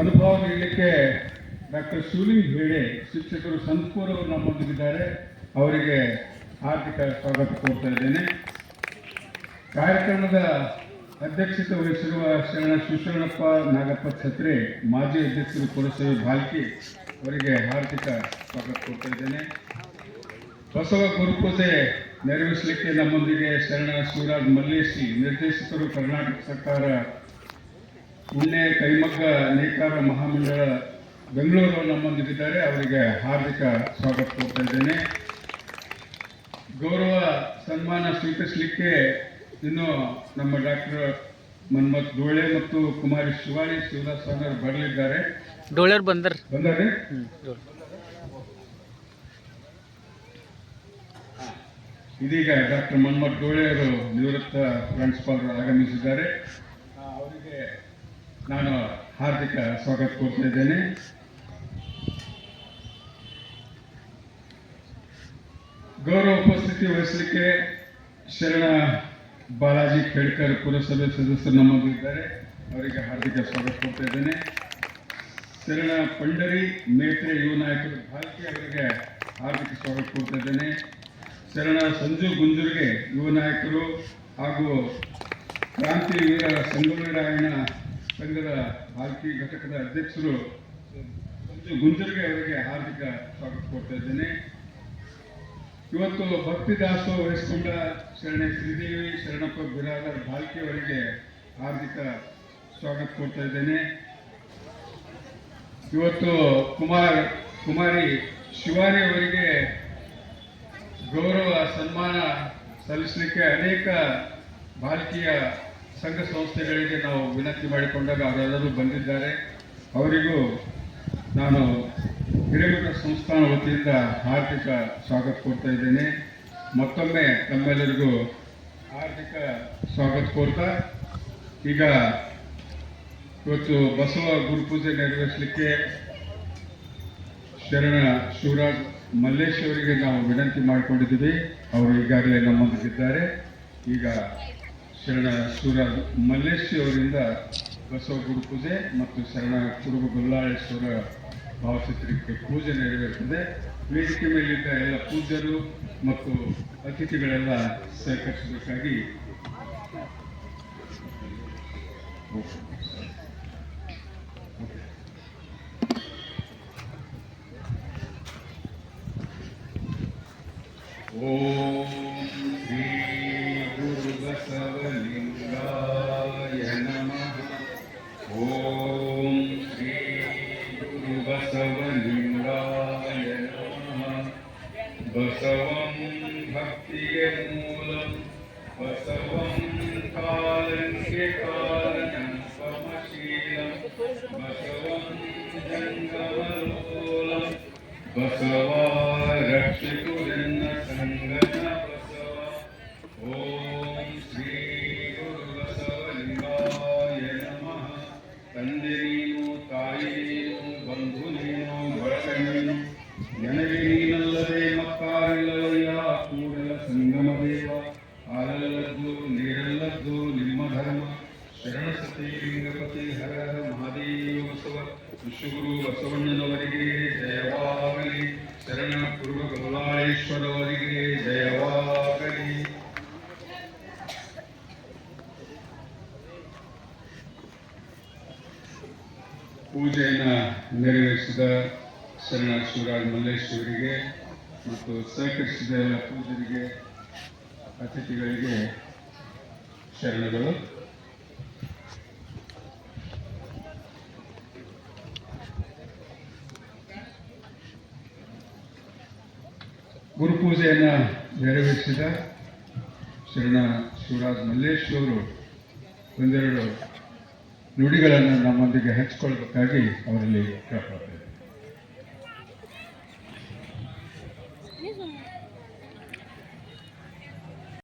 ಅನುಭವ ನೀಡಲಿಕ್ಕೆ ಡಾಕ್ಟರ್ ಶಿವಲಿಂಗ್ ಹೇಳಿ ಶಿಕ್ಷಕರು ಅವರು ನಮ್ಮೊಂದಿಗಿದ್ದಾರೆ ಅವರಿಗೆ ಹಾರ್ದಿಕ ಸ್ವಾಗತ ಕೋರ್ತಾ ಇದ್ದೇನೆ. ಕಾರ್ಯಕ್ರಮದ ಅಧ್ಯಕ್ಷತೆ ವಹಿಸಿರುವ ಶರಣ ಶಿವಶರಣಪ್ಪ ನಾಗಪ್ಪ ಛತ್ರಿ, ಮಾಜಿ ಅಧ್ಯಕ್ಷರು ಪುರಸಭೆ ಭಾಲ್ಕಿ ಅವರಿಗೆ ಹಾರ್ದಿಕ ಸ್ವಾಗತ ಕೊಡ್ತಾ ಇದ್ದೇನೆ. ಬಸವ ಗುರುಪೂಜೆ ನೆರವೇರಿಸಲಿಕ್ಕೆ ನಮ್ಮೊಂದಿಗೆ ಶರಣ ಶಿವರಾಜ್ ಮಲ್ಲೇಶಿ, ನಿರ್ದೇಶಕರು ಕರ್ನಾಟಕ ಸರ್ಕಾರ ಉಣ್ಣೆ ಕೈಮಗ್ಗ ನೇಕಾರ ಮಹಾಮಂಡಳ ಬೆಂಗಳೂರು ನಮ್ಮೊಂದಿಗಿದ್ದಾರೆ. ಅವರಿಗೆ ಹಾರ್ದಿಕ ಸ್ವಾಗತ ಕೊಡ್ತಾ ಇದ್ದೇನೆ. ಗೌರವ ಸನ್ಮಾನ ಸ್ವೀಕರಿಸಲಿಕ್ಕೆ ಇನ್ನು ನಮ್ಮ ಡಾಕ್ಟರ್ ಮನ್ಮತ್ ಡೋಳೆ ಮತ್ತು ಕುಮಾರಿ ಶಿವಾಳಿ ಶಿವದಾಸ್ ಅವರು ಬರಲಿದ್ದಾರೆ. ಡೋಳ್ಯರ್ ಬಂದರ್. ಬಂದರೆ? ಇದೀಗ ಡಾಕ್ಟರ್ ಮನ್ಮತ್ ಡೋಳೆ ಅವರು ನಿವೃತ್ತ ಪ್ರಾಂಶುಪಾಲರು ಆಗಮಿಸಿದ್ದಾರೆ. ನಾನು ಹಾರ್ದಿಕ ಸ್ವಾಗತ ಕೋರ್ತಾ ಇದ್ದೇನೆ. ಗೌರವ ಉಪಸ್ಥಿತಿ ವಹಿಸಲಿಕ್ಕೆ ಶರಣ ಬಾಲಾಜಿ ಖೇಡ್ಕರ್ ಪುರಸಭೆ ಸದಸ್ಯರು ನಮ್ಮಲ್ಲಿದ್ದಾರೆ. ಅವರಿಗೆ ಹಾರ್ದಿಕ ಸ್ವಾಗತ ಕೊಡ್ತಾ ಇದ್ದೇನೆ. ಶರಣ ಪಂಡರಿ, ಮೇತ್ರೆ, ಯುವ ನಾಯಕರು ಭಾರತಿ ಅವರಿಗೆ ಹಾರ್ದಿಕ ಸ್ವಾಗತ ಕೊಡ್ತಾ ಇದ್ದೇನೆ. ಶರಣ ಸಂಜು ಗುಂಜುರ್ಗೆ ಯುವ ನಾಯಕರು ಹಾಗೂ ಕ್ರಾಂತಿ ವೀರ ಸಂಗೊಳ್ಳಿರಾಯಣ ಸಂಘದ ಭಾರತಿ ಘಟಕದ ಅಧ್ಯಕ್ಷರು ಗುಂಜುರ್ಗೆ ಅವರಿಗೆ ಹಾರ್ದಿಕ ಸ್ವಾಗತ ಕೊಡ್ತಾ ಇದ್ದೇನೆ. ಇವತ್ತು ಭಕ್ತಿ ದಾಸೋ ವಹಿಸಿಕೊಂಡ ಶರಣೆ ಶ್ರೀದೇವಿ, ಶರಣಪ್ಪ ಬಿರಾದರ್ ಭಾಲ್ಕಿ ಅವರಿಗೆ ಹಾರ್ದಿಕ ಸ್ವಾಗತ ಕೊಡ್ತಾ ಇದ್ದೇನೆ. ಇವತ್ತು ಕುಮಾರ್, ಕುಮಾರಿ ಶಿವಾನಿ ಅವರಿಗೆ ಗೌರವ, ಸನ್ಮಾನ ಸಲ್ಲಿಸಲಿಕ್ಕೆ ಅನೇಕ ಭಾರತೀಯ ಸಂಘ ಸಂಸ್ಥೆಗಳಿಗೆ ನಾವು ವಿನಂತಿ ಮಾಡಿಕೊಂಡಾಗ ಅವರೆಲ್ಲರೂ ಬಂದಿದ್ದಾರೆ. ಅವರಿಗೂ ನಾನು ಹಿರೇಮಠ ಸಂಸ್ಥಾನ ವತಿಯಿಂದ ಹಾರ್ದಿಕ ಸ್ವಾಗತ ಕೊಡ್ತಾ ಇದ್ದೇನೆ. ಮತ್ತೊಮ್ಮೆ ತಮ್ಮೆಲ್ಲರಿಗೂ ಹಾರ್ದಿಕ ಸ್ವಾಗತ ಕೋರ್ತಾ. ಈಗ ಇವತ್ತು ಬಸವ ಗುರುಪೂಜೆ ನೆರವೇರಿಸಲಿಕ್ಕೆ ಶರಣ ಶಿವರಾಜ್ ಮಲ್ಲೇಶ್ ಅವರಿಗೆ ನಾವು ವಿನಂತಿ ಮಾಡಿಕೊಂಡಿದ್ದೀವಿ. ಅವರು ಈಗಾಗಲೇ ನಮ್ಮೊಂದಿಗಿದ್ದಾರೆ. ಈಗ ಶರಣ ಸೂರ ಮಲ್ಲೇಶಿ ಅವರಿಂದ ಬಸವ ಗುರುಪೂಜೆ ಮತ್ತು ಶರಣ ಕುರುಬ ಗೊಲ್ಲಾಳೇಶ್ವರ ಭಾವಚಿತ್ರಕ್ಕೆ ಪೂಜೆ ನೆರವೇರುತ್ತದೆ ವೇದಿಕೆ ಮೇಲಿದ್ದ ಎಲ್ಲ ಪೂಜ್ಯರು ಮತ್ತು ಅತಿಥಿಗಳೆಲ್ಲ ಸಹಕರಿಸಬೇಕಾಗಿ ಓಂ शिवाय नमः बसवं भक्तियन्मूलं बसवं कालस्य कारणं स्वमशीलं बसवं जङ्गमलोलं बसवा रक्षितु जन्मसङ्गना बसव ओ श्री नम नमः। कन्दरीमो कायिनी ದೇವ ಹಾಲಲ್ಲದ್ದು ನೀರಲ್ಲದ್ದು ನಿಮ್ಮ ಧರ್ಮ ಶರಣ ಸತಿ ಲಿಂಗಪತಿ ಹರ ಮಹಾದೇವ ಬಸವ ವಿಶ್ವಗುರು ಬಸವಣ್ಣನವರಿಗೆ ಜಯವಾಗಲಿ. ಶರಣ ಪೂರ್ವ ಕಮಲಾಳೇಶ್ವರವರಿಗೆ ಜಯವಾಗಲಿ. ಪೂಜೆಯನ್ನು ನೆರವೇರಿಸಿದ ಶರಣ ಶಿವರಾಜ್ ಮಲ್ಲೇಶ್ವರಿಗೆ ಮತ್ತು ಸಹಕರಿಸಿದ ಎಲ್ಲ ಪೂಜರಿಗೆ ಅತಿಥಿಗಳಿಗೆ ಶರಣಗಳು. ಗುರುಪೂಜೆಯನ್ನು ನೆರವೇರಿಸಿದ ಶರಣ ಶಿವರಾಜ್ ಮಲ್ಲೇಶ್ ಅವರು ಒಂದೆರಡು ನುಡಿಗಳನ್ನು ನಮ್ಮೊಂದಿಗೆ ಹಂಚಿಕೊಳ್ಬೇಕಾಗಿ ಅವರಲ್ಲಿ ಕೇಳ್ಕೊಳ್ತೇವೆ